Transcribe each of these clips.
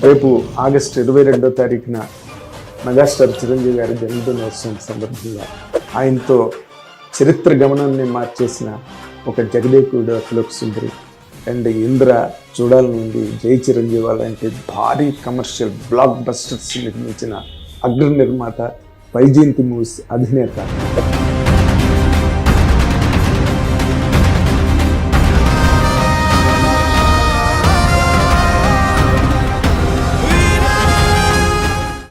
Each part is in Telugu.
రేపు ఆగస్టు ఇరవై రెండో తారీఖున మెగాస్టార్ చిరంజీవి గారి జన్మదినోత్సవం సందర్భంగా ఆయనతో చరిత్ర గమనాన్ని మార్చేసిన ఒక జగదేకుడు అఖిలోక్ సుందరి అండ్ ఇంద్ర చూడాల నుండి జై చిరంజీవి లాంటి భారీ కమర్షియల్ బ్లాక్ బస్టర్స్ నిర్మించిన అగ్ర నిర్మాత వైజయంతి మూవీస్ అధినేత.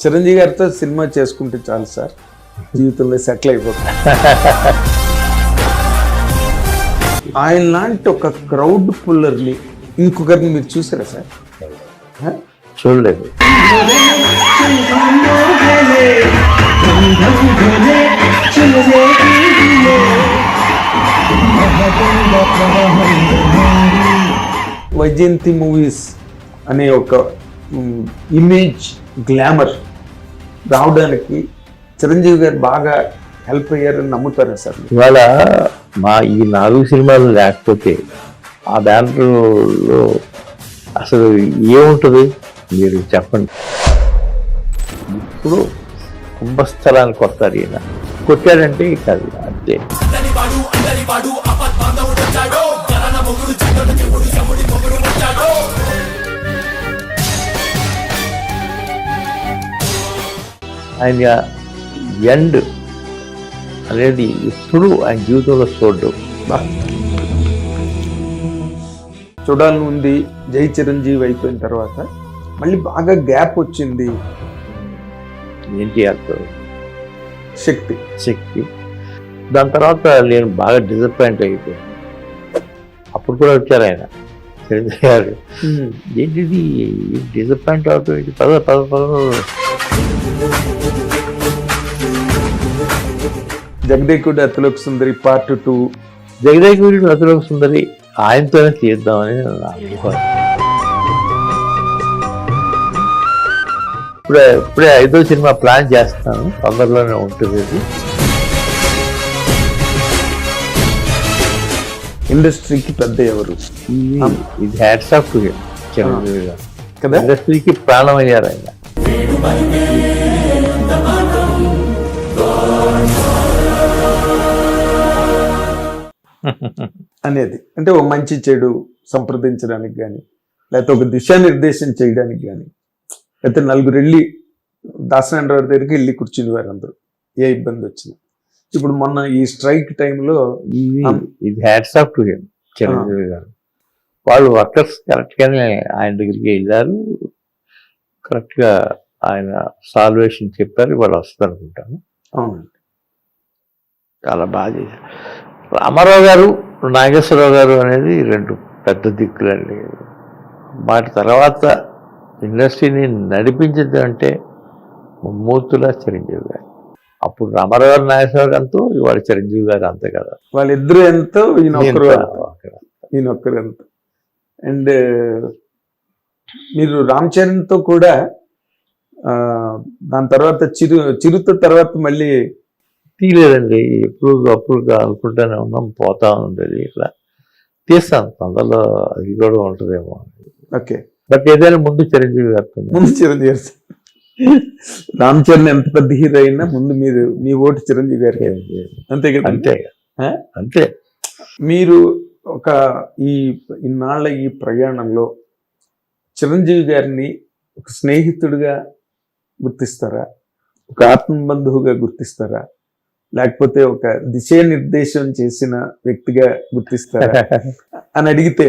చిరంజీవి గారితో సినిమా చేసుకుంటే చాలు సార్. జీవితంలో సెటిల్ అయిపోతుంది ఆయన లాంటి ఒక క్రౌడ్ పుల్లర్ని ఇంకొకరిని మీరు చూసారా సార్? చూడలేదు. వైజయంతి మూవీస్ అనే ఒక ఇమేజ్ గ్లామర్ రావడానికి చిరంజీవి గారు బాగా హెల్ప్ అయ్యారని నమ్ముతారా సార్? ఇవాళ మా ఈ నాలుగు సినిమాలు లేకపోతే ఆ బ్యానర్లో అసలు ఏముంటుంది? మీరు చెప్పండి. ఇప్పుడు కుంభస్థలానికి వస్తారు ఈయన. కొట్టాడంటే ఇక అది. అంతే ఆయన ఎండ్ అనేది ఎప్పుడు ఆయన జీవితంలో చూడడం చూడాలని ఉంది జై చిరంజీవి అయిపోయిన తర్వాత మళ్ళీ బాగా గ్యాప్ వచ్చింది. ఎన్టీఆర్తో శక్తి. శక్తి. దాని తర్వాత నేను బాగా డిసప్పాయింట్ అయిపోయాను. అప్పుడు కూడా వచ్చారు ఆయన చిరంజీవి గారు. ఏంటిది? డిసప్పాయింట్ ఏంటి? పద పద పద. జగదేకుడు అతిలోక్ సుందరి పార్ట్ టూ జగదేగుడి అతలోక సుందరి ఆయనతోనే తీద్దామని. ఇప్పుడే ఇప్పుడే ఐదో సినిమా ప్లాన్ చేస్తాను తొందరలోనే ఉంటుంది ఇండస్ట్రీకి పెద్ద ఎవరు? ఇది ఇది హ్యాట్స్ ఆఫ్ టు చిరంజీవి గారు. కదా? ఇండస్ట్రీకి ప్రాణం అయ్యారు ఆయన. అనేది. అంటే ఒక మంచి చెడు సంప్రదించడానికి కానీ లేకపోతే ఒక దిశానిర్దేశం చేయడానికి కానీ లేకపోతే నలుగురు వెళ్ళి దాసనారాయణ దగ్గరికి వెళ్ళి కూర్చుని వారు అందరూ. ఏ ఇబ్బంది వచ్చినా. ఇప్పుడు మొన్న ఈ స్ట్రైక్ టైంలో ఇది ఇది hats off to him Chiranjeevi garu. వాళ్ళు వర్కర్స్ కరెక్ట్ గానే ఆయన దగ్గరికి వెళ్ళారు. కరెక్ట్గా ఆయన సాల్వేషన్ చెప్పారు. వాళ్ళు వస్తారు అనుకుంటాను అవునండి. చాలా బాగా చేశారు. రామారావు గారు నాగేశ్వరరావు గారు అనేది రెండు పెద్ద దిక్కులండి. వాటి తర్వాత ఇండస్ట్రీని నడిపించింది అంటే మూర్తుల చిరంజీవి గారు. అప్పుడు రామారావు గారు నాగేశ్వరరావు గారితో ఇవాళ చిరంజీవి గారు అంతే కదా. వాళ్ళిద్దరు ఎంతో ఈయన ఒక్కరు ఇంత ఎంతో. ఒక- ఈయన ఒక్కరు ఎంతో. అండ్ మీరు రామ్ చరణ్తో కూడా దాని తర్వాత చిరు చిరుత తర్వాత మళ్ళీ తీయలేదండి ఎప్పుడు అప్పుడు అనుకుంటానే ఉన్నాం పోతా ఉండేది ఇట్లా. తీస్తాను తొందరలో అది కూడా ఉంటుందేమో. ఓకే. బట్ ఏదైనా ముందు చిరంజీవి గారితో ముందు చిరంజీవి గారు రామ్ చరణ్ ఎంత పెద్ద హీరో అయినా ముందు మీరు మీ ఓటు చిరంజీవి గారికి. అంతే కదా? అంతే? అంతే. మీరు ఒక ఈ ఇన్నాళ్ళ ఈ ప్రయాణంలో చిరంజీవి గారిని ఒక స్నేహితుడిగా గుర్తిస్తారా? ఒక ఆత్మబంధువుగా గుర్తిస్తారా? లేకపోతే ఒక దిశానిర్దేశం చేసిన వ్యక్తిగా గుర్తిస్తారా? అని అడిగితే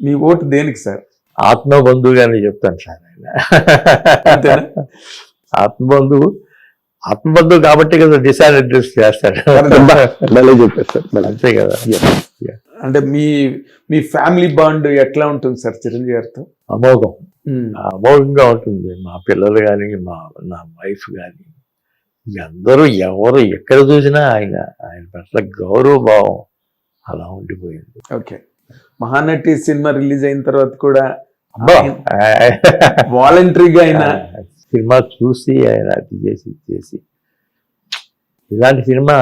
మీ ఓటు దేనికి సార్? ఆత్మబంధువుగానే చెప్తాను సార్ ఆయన ఆత్మబంధువు ఆత్మబంధువు కాబట్టి కదా దిశానిర్దేశం చేస్తాడు. అంతే కదా. అంటే మీ మీ ఫ్యామిలీ బాండ్ ఎట్లా ఉంటుంది సార్ చిరంజీవి గారితో? అమోఘం. అమోఘంగా ఉంటుంది. మా పిల్లలు కానీ మా నా వైఫ్ కానీ అందరూ ఎవరు ఎక్కడ చూసినా ఆయన ఆయన పట్ల గౌరవ భావం అలా ఉండిపోయింది. ఓకే. మహానటి సినిమా రిలీజ్ అయిన తర్వాత కూడా వాలంటరీగా అయినా ఆ, సినిమా చూసి ఆయన అది చేసి చేసి. ఇలాంటి సినిమా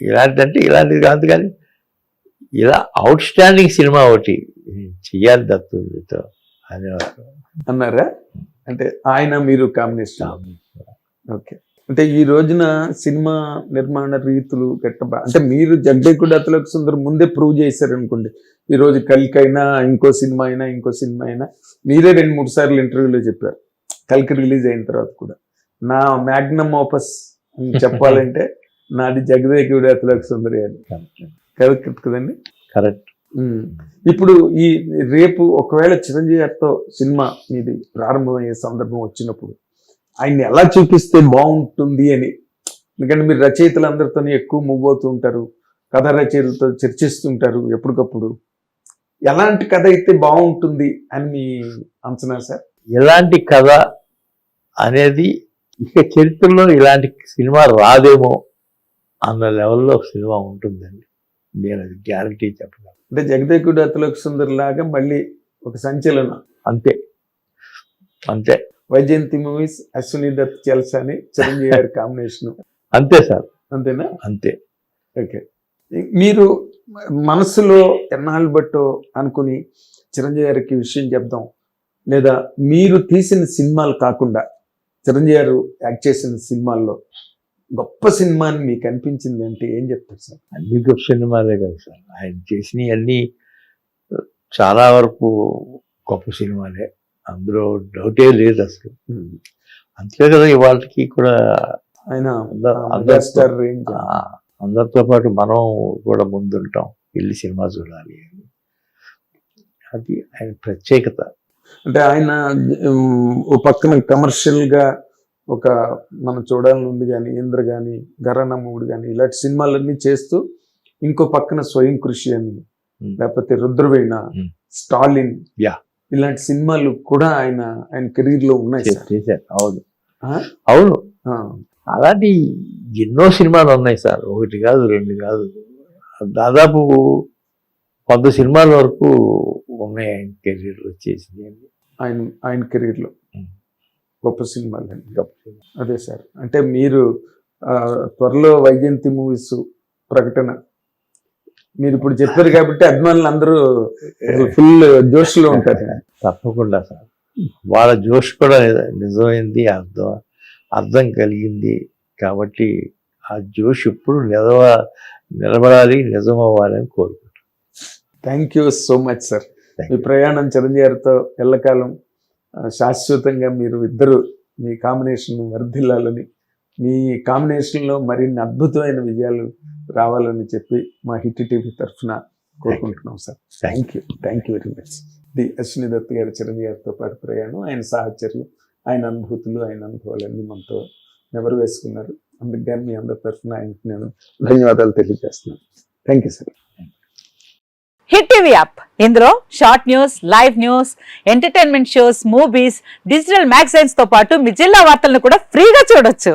ఇలాంటి అంటే ఇలాంటిది కాదు కానీ ఇలా అవుట్ స్టాండింగ్ సినిమా ఒకటి చెయ్యాలి దత్తుతో అనేవారు అన్నారా? అంటే ఆయన మీరు కాంబినేషన్. ఓకే. అంటే ఈ రోజున సినిమా నిర్మాణ రీతులు గట్ట అంటే మీరు జగదేకుడు అతలకు సుందర్ ముందే ప్రూవ్ చేశారు అనుకోండి ఈ రోజు కల్కి అయినా ఇంకో సినిమా అయినా ఇంకో సినిమా అయినా మీరే రెండు మూడు సార్లు ఇంటర్వ్యూలో చెప్పారు. కల్కి రిలీజ్ అయిన తర్వాత కూడా. నా మ్యాగ్నమ్ ఆపస్ అని చెప్పాలంటే నాది జగదేకుడు అతలకు సుందరి అని. కరెక్ట్. కదండి? కరెక్ట్. ఇప్పుడు ఈ రేపు ఒకవేళ చిరంజీవి గారితో సినిమా మీది ప్రారంభమయ్యే సందర్భం వచ్చినప్పుడు ఆయన్ని ఎలా చూపిస్తే బాగుంటుంది అని. ఎందుకంటే మీరు రచయితలు అందరితో ఎక్కువ మూవ్ అవుతూ ఉంటారు కథ రచయితలతో చర్చిస్తుంటారు ఎప్పటికప్పుడు. ఎలాంటి కథ అయితే బాగుంటుంది అని మీ అంచనా సార్? ఎలాంటి కథ అనేది ఇక చరిత్రలో ఇలాంటి సినిమా రాదేమో అన్న లెవెల్లో సినిమా ఉంటుందండి. నేను అది గ్యారంటీ చెప్పగలను. అంటే జగదేకుడు అతలోక సుందర్ లాగా మళ్ళీ ఒక సంచలనం. అంతే. అంతే. వైజయంతి మూవీస్ అశ్విని దత్ చల్సా అని చిరంజీవి గారి కాంబినేషన్ అంతే సార్. అంతేనా? అంతే. ఓకే. మీరు మనసులో ఎన్నాళ్ళు బట్టో అనుకుని చిరంజీవి గారికి విషయం చెప్దాం. లేదా మీరు తీసిన సినిమాలు కాకుండా చిరంజీవి గారు యాక్ట్ చేసిన సినిమాల్లో గొప్ప సినిమా అని మీకు అనిపించింది అంటే ఏం చెప్తారు సార్? అన్ని గొప్ప సినిమాలే కదా సార్. ఆయన చేసినవి అన్ని చాలా వరకు గొప్ప సినిమాలే. అందులో డౌటే లేదు అసలు అంతే కదా ఇవాళకి కూడా ఆయన అందరూ అందరితో పాటు మనం కూడా ముందుంటాం వెళ్ళి సినిమా చూడాలి అని అది ఆయన ప్రత్యేకత అంటే ఆయన పక్కన కమర్షియల్గా ఒక మనం చూడాలని ఉంది కానీ ఇంద్ర కానీ గరణ మూడు కానీ ఇలాంటి సినిమాలన్నీ చేస్తూ ఇంకో పక్కన స్వయం కృషి అని. లేకపోతే రుద్రవీణ. స్టాలిన్ Yeah. ఇలాంటి సినిమాలు కూడా ఆయన ఆయన కెరీర్లో ఉన్నాయి చేశారు అవును? అవును. అలాంటి ఎన్నో సినిమాలు ఉన్నాయి సార్. ఒకటి కాదు రెండు కాదు. దాదాపు వంద సినిమాల వరకు ఉన్నాయి ఆయన కెరీర్ వచ్చేసింది ఆయన ఆయన కెరీర్లో Hmm. గొప్ప సినిమాలు అండి. అదే సార్. అంటే మీరు త్వరలో వైజయంతి మూవీస్ ప్రకటన మీరు ఇప్పుడు చెప్పారు కాబట్టి అభిమానులు అందరూ ఫుల్ జోష్లో ఉంటారు. తప్పకుండా సార్. వాళ్ళ జోష్ కూడా నిజ- నిజమైంది అర్థం అర్థం కలిగింది కాబట్టి ఆ జోష్ ఎప్పుడు నిలవ నిలబడాలి నిజమవ్వాలని కోరుకుంటాను thank you so much sir మీ ప్రయాణం చిరంజీవి గారితో ఎల్లకాలం శాశ్వతంగా మీరు ఇద్దరు మీ కాంబినేషన్ వర్ధిల్లాలని మీ కాంబినేషన్లో మరిన్ని అద్భుతమైన విజయాలు రావాలని చెప్పి మా హిట్ టీవీ తరఫున కోరుకుంటున్నాం sir. Thank you thank you very much the Ashwini Dutt గారి చిరంజీవి గారితో పాటు ప్రయాణం. ఆయన సాహచర్యం ఆయన అనుభూతులు ఆయన అనుభవాలన్నీ మనతో నెవరు వేసుకున్నారు? అందుకు కానీ మీ అందరి తరఫున ఆయనకి నేను ధన్యవాదాలు తెలియజేస్తున్నాను. Thank you sir hit TV app. ఇందులో short news live news entertainment shows movies digital మ్యాగజైన్స్తో పాటు మీ జిల్లా వార్తలను కూడా ఫ్రీగా చూడొచ్చు.